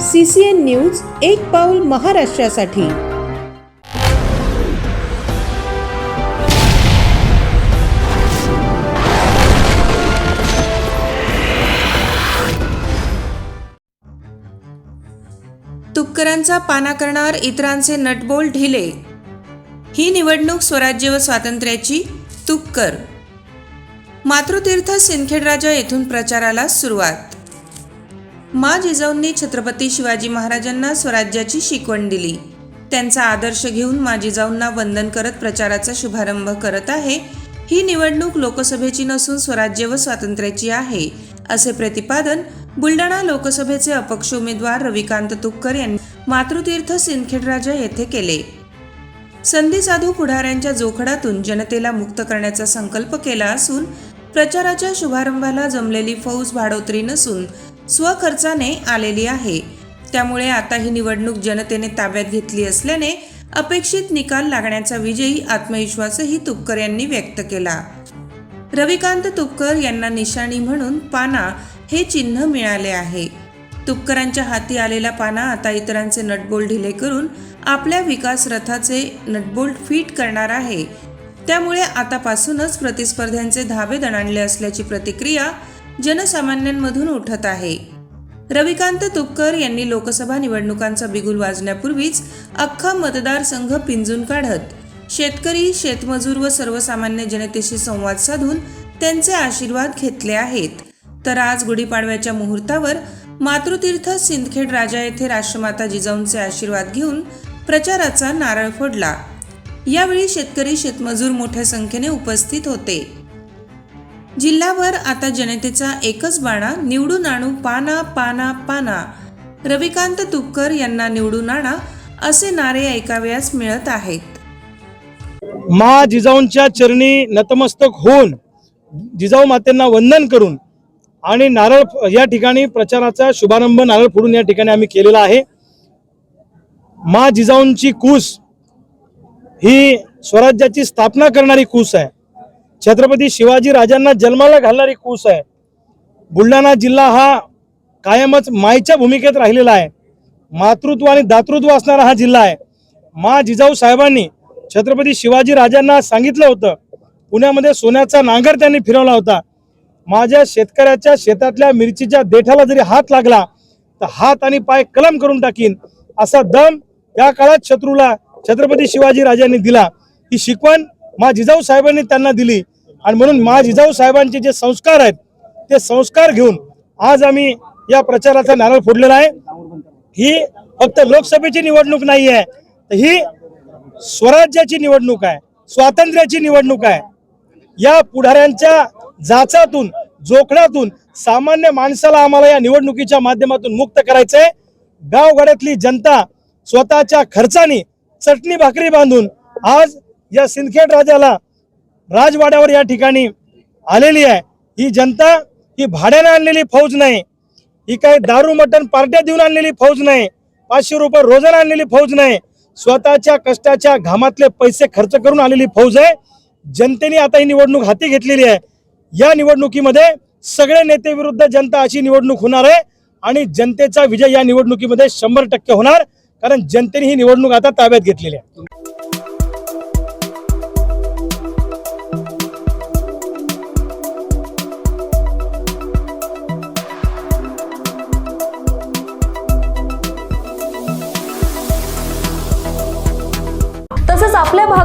C C N news एक पाऊल महाराष्ट्रासाठी. तुपकरांचा पाना करणार इतरांचे नटबोल ढिले. ही निवडणूक स्वराज्य व स्वातंत्र्याची तुपकर. मातृतीर्थ सिंदखेडराजा येथून प्रचाराला सुरुवात. मा जिजाऊंनी छत्रपती शिवाजी महाराजांना स्वराज्याची शिकवण दिली. त्यांचा आदर्श घेऊन मा जिजाऊंना वंदन करत प्रचाराचा शुभारंभ करत आहे. ही निवडणूक लोकसभेची नसून स्वराज्य व स्वातंत्र्याची आहे असे प्रतिपादन बुलढाणा लोकसभेचे अपक्ष उमेदवार रविकांत तुपकर यांनी मातृतीर्थ सिंदखेडराजा येथे केले. संधी साधू पुढाऱ्यांच्या जोखडातून जनतेला मुक्त करण्याचा संकल्प केला असून प्रचाराच्या शुभारंभाला जमलेली फौज भाडोत्री नसून स्वखर्चाने आलेली आहे. त्यामुळे आता ही निवडणूक जनतेने ताब्यात घेतली असल्याने अपेक्षित निकाल लागण्याचा विजयी आत्मविश्वासही तुपकर यांनी व्यक्त केला. रविकांत तुपकर यांना निशाणी म्हणून पाना हे चिन्ह मिळाले आहे. तुपकरांच्या हाती आलेला पाना आता इतरांचे नटबोल्ट ढिले करून आपल्या विकास रथाचे नटबोल्ट फिट करणार आहे. त्यामुळे आतापासूनच प्रतिस्पर्ध्यांचे धाबे दणाणले असल्याची प्रतिक्रिया जनसामान्यांमधून उठत आहे. रविकांत तुपकर यांनी लोकसभा निवडणुकांचा बिगुल वाजण्यापूर्वीच अख्खा मतदारसंघ पिंजून काढत शेतकरी शेतमजूर व सर्वसामान्य जनतेशी संवाद साधून त्यांचे आशीर्वाद घेतले आहेत. तर आज गुढीपाडव्याच्या मुहूर्तावर मातृतीर्थ सिंदखेड राजा येथे राष्ट्रमाता जिजाऊंचे आशीर्वाद घेऊन प्रचाराचा नारळ फोडला. यावेळी शेतकरी शेतमजूर मोठ्या संख्येने उपस्थित होते. जिल्हाभर आता जनतेचा एकच बाणा निवडून आणू पाना पाना पाना. रविकांत तुपकर यांना निवडून आणा असे नारे ऐकावयास मिळत आहेत. मा जिजाऊंच्या चरणी नतमस्तक होऊन जिजाऊ मातेंना वंदन करून आणि नारळ या ठिकाणी प्रचाराचा शुभारंभ नारळ फोडून या ठिकाणी आम्ही केलेला आहे. मा जिजाऊंची कूस ही स्वराज्याची स्थापना करणारी कूस आहे. छत्रपती शिवाजी राजांना जन्माला घालणारी कूस आहे. बुलढाणा जिल्हा हा कायमच मायच्या भूमिकेत राहिलेला आहे. मातृत्व आणि दातृत्व असणारा हा जिल्हा आहे. मा जिजाऊ साहेबांनी छत्रपती शिवाजी राजांना सांगितलं होतं. पुण्यामध्ये सोन्याचा नांगर त्यांनी फिरवला होता. माझ्या शेतकऱ्याच्या शेतातल्या मिरचीच्या देठाला जरी हात लागला तर हात आणि पाय कलम करून टाकीन असा दम त्या काळात शत्रूला छत्रपती शिवाजी राजांनी दिला. ही शिकवण मा जिजाऊ साहेबांनी त्यांना दिली. आणि म्हणून मा जिजाऊ साहेबांचे जे संस्कार आहेत ते संस्कार घेऊन आज आम्ही या प्रचाराचा नारळ फोडलेला आहे. ही फक्त लोकसभेची निवडणूक नाही आहे तर ही स्वराज्याची निवडणूक आहे स्वातंत्र्याची निवडणूक आहे. या पुढाऱ्यांच्या जाचातून जोखडातून सामान्य माणसाला आम्हाला या निवडणुकीच्या माध्यमातून मुक्त करायचंय. गावगाड्यातली जनता स्वतःच्या खर्चाने चटणी भाकरी बांधून आज या सिंदखेड राजाला राजवाड्यावर या ठिकाणी आलेली आहे. ही जनता ही भाड्याने आणलेली फौज नाही. ही काही दारू मटण पार्ट्या देऊन आणलेली फौज नाही. पाचशे रुपये रोजाने आणलेली फौज नाही. स्वतःच्या कष्टाच्या घामातले पैसे खर्च करून आलेली फौज आहे. जनतेने आता ही निवडणूक हाती घेतलेली आहे. या निवडणुकीमध्ये सगळे नेते विरुद्ध जनता अशी निवडणूक होणार आहे आणि जनतेचा विजय या निवडणुकीमध्ये शंभर टक्के होणार कारण जनतेने ही निवडणूक आता ताब्यात घेतलेली आहे.